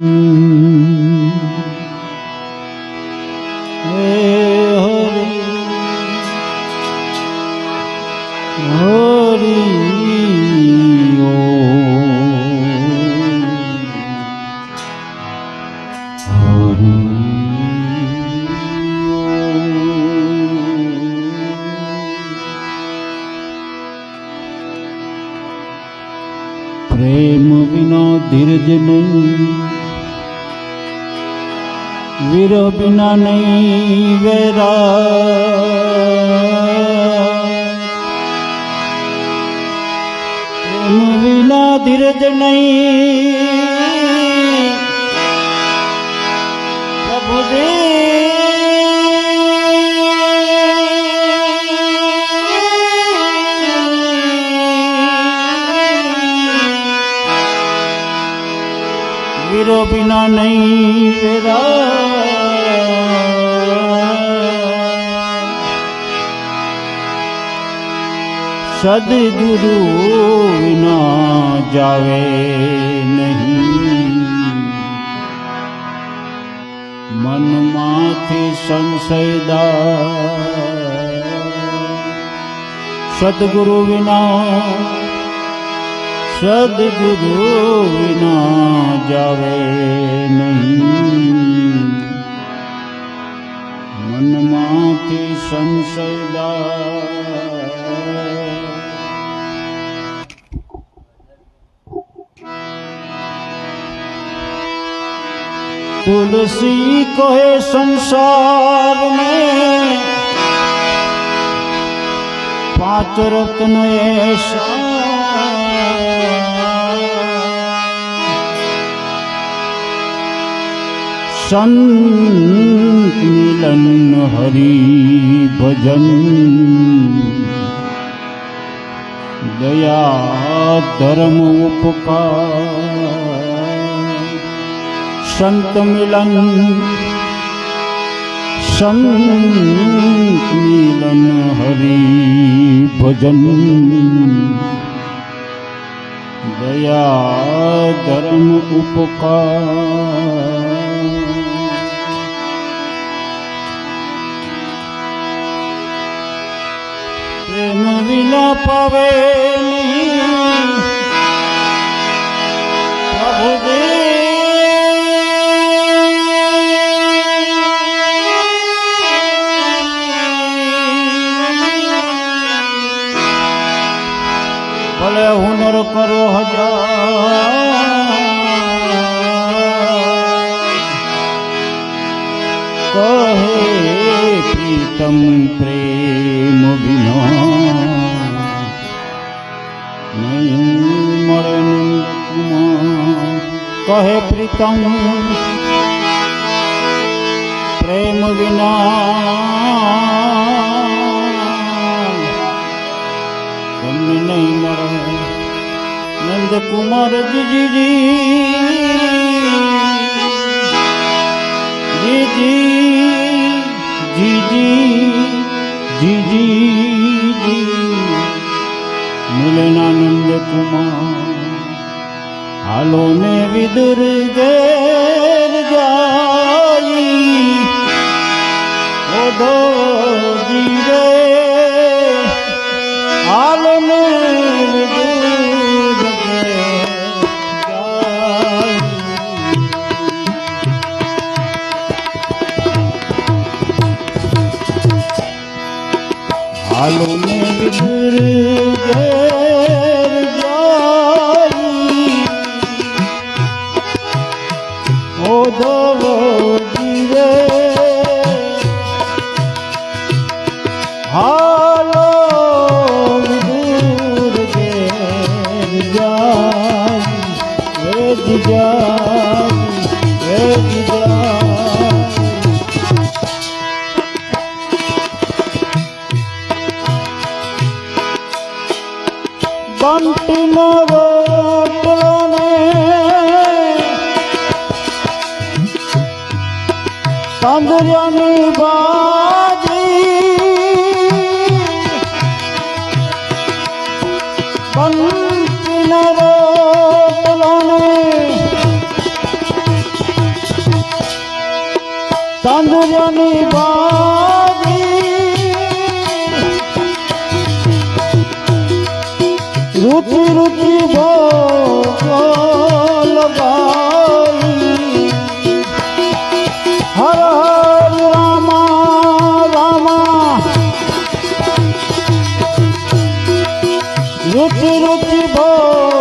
પ્રેમ વેરા પ્રેમ વિના ધીરજ નહીં સદગુરુ વિના જાવે નહીં. મનમાંથી સંશયદા સદગુરુ વિના સદગુરુ વિના જાવે નહીં. મનમાંથી સંશયદા तुलसी को है संसार में पांच रत्न ऐसा संत मिलन हरि भजन दया धर्म उपकार સંત મિલન સંત મિલન હરિ ભજન દયા ધર્મ ઉપકાર વિના પાવે પ્રભુદેવ કરો હજાર. કહે પ્રીતમ પ્રેમ વિનો. કહે પ્રીતમ પ્રેમ વિના. મિલનાનંદ કુમાર હાલો ને વિદુર ઘેર જાઈ ઓધો જીરે હાલો ને વિદુર ઘેર પાંદરિયાની બાજી પંચને રોટલાની. પાંદરિયાની બાજી રુચિ રુચિ ભોગ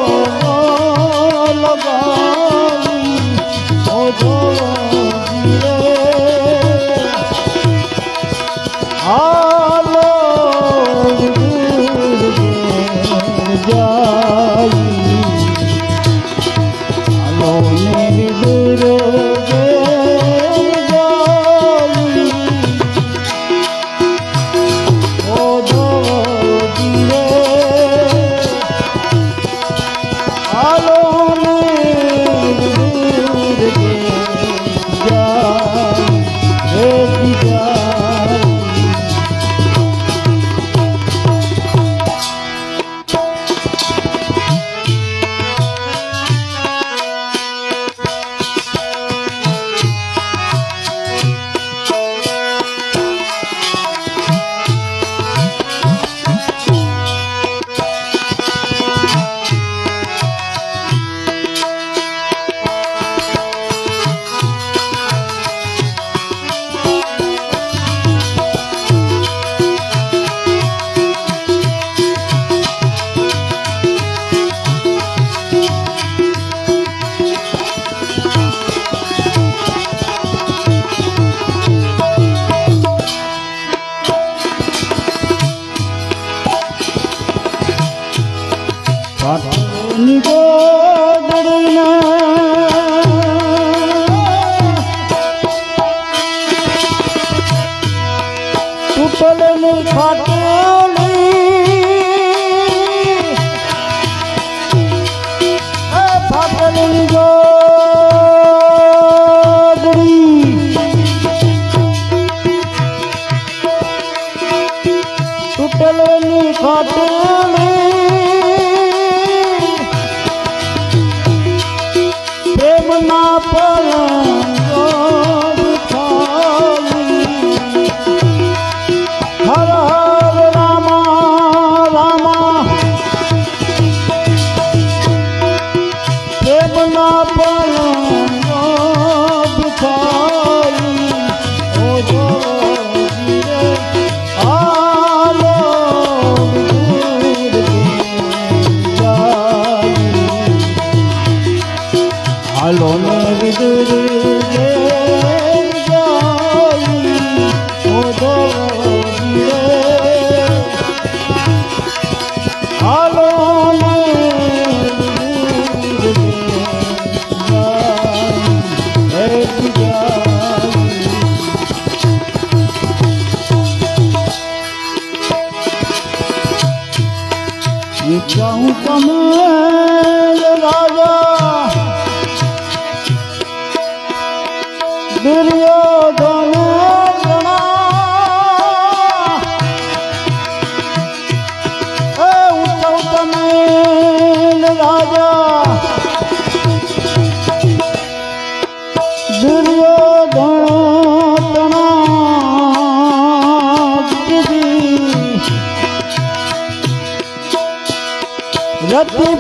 જાઉં તમે રાજા.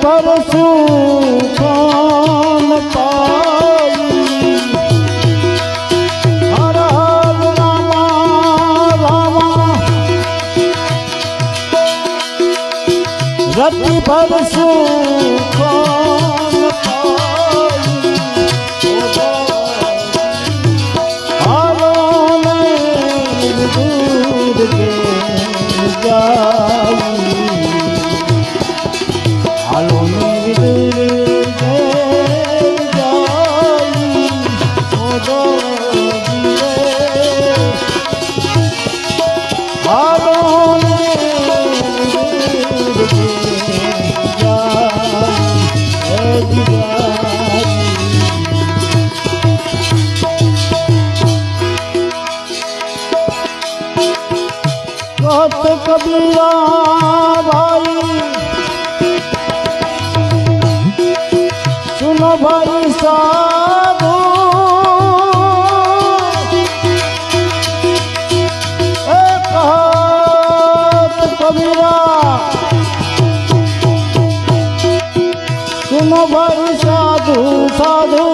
ભરસું ગુણ ભર સાધુ સાધુ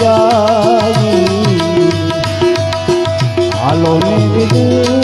જાવી હાલો ને વિદુ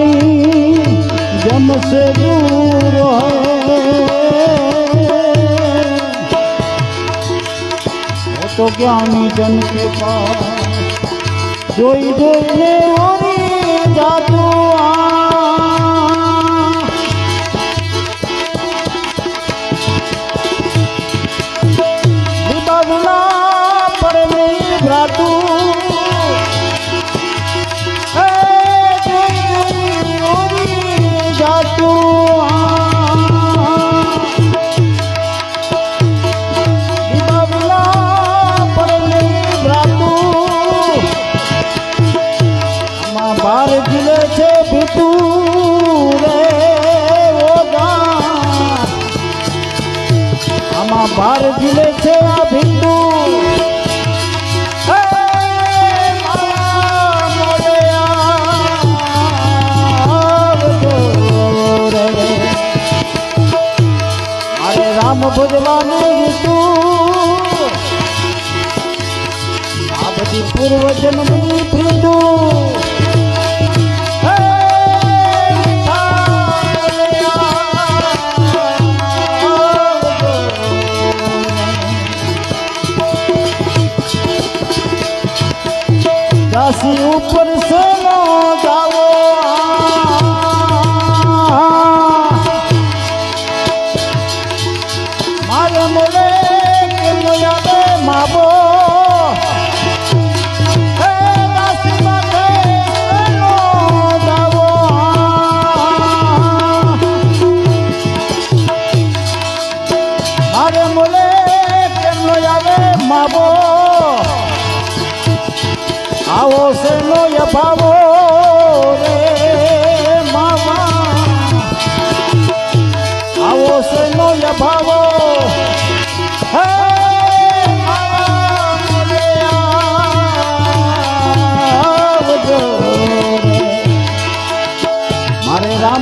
पानी जम से दूर है तो ज्ञानी जन के पास जोई देने वाली जादू आ પાર જીલે છે રે માબો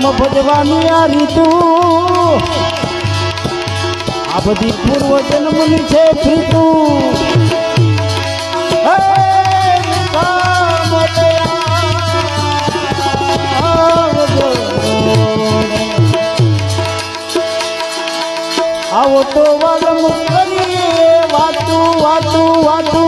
રામ ભજવાનું આ રીતુ આ બધી પૂર્વ જન્મની છે પ્રીતુ. આવો તો વાલમ કરીએ, વાતું વાતું વાતું.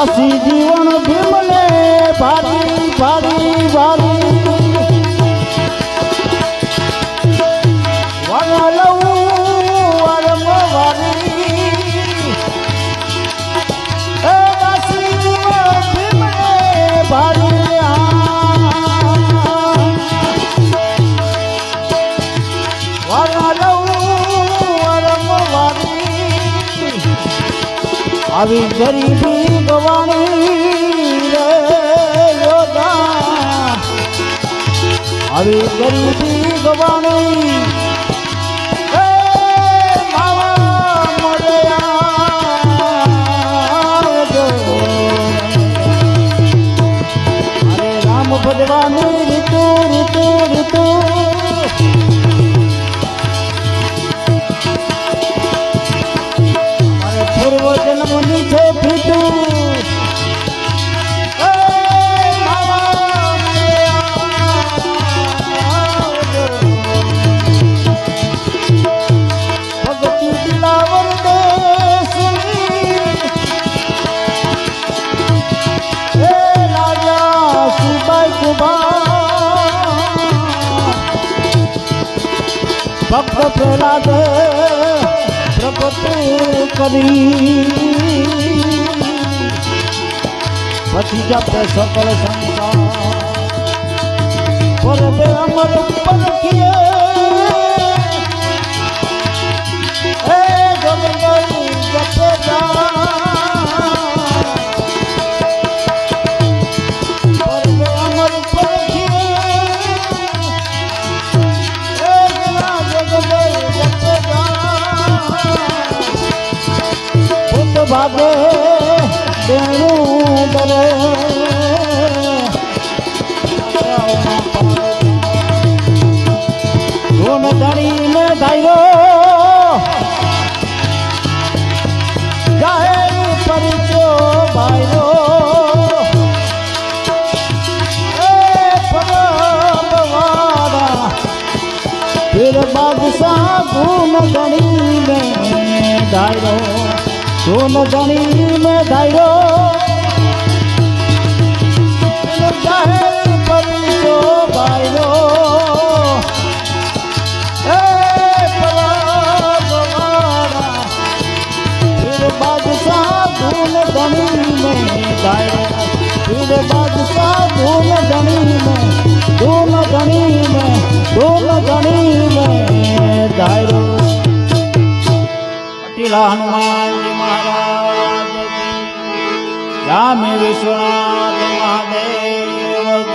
કાશી જીવન ભીમલ આવી ગરીબી ગવાણી રે યોગા આવી ગરીબી ગવાણી ભક્ત પ્રહલાદ પ્રગટ કરી. પછી જપે પર અમર હે ભૂત ભાગે દેણું কোন জানি মে দায়রো। બાદશાહ ધૂમ ધણી મેં ધૂમ ધણી મેં ધૂમ ધણી મેં દાયરો ચોટીલા હનુમાનજી મહારાજ રામે વિશ્વનાથ મહાદેવ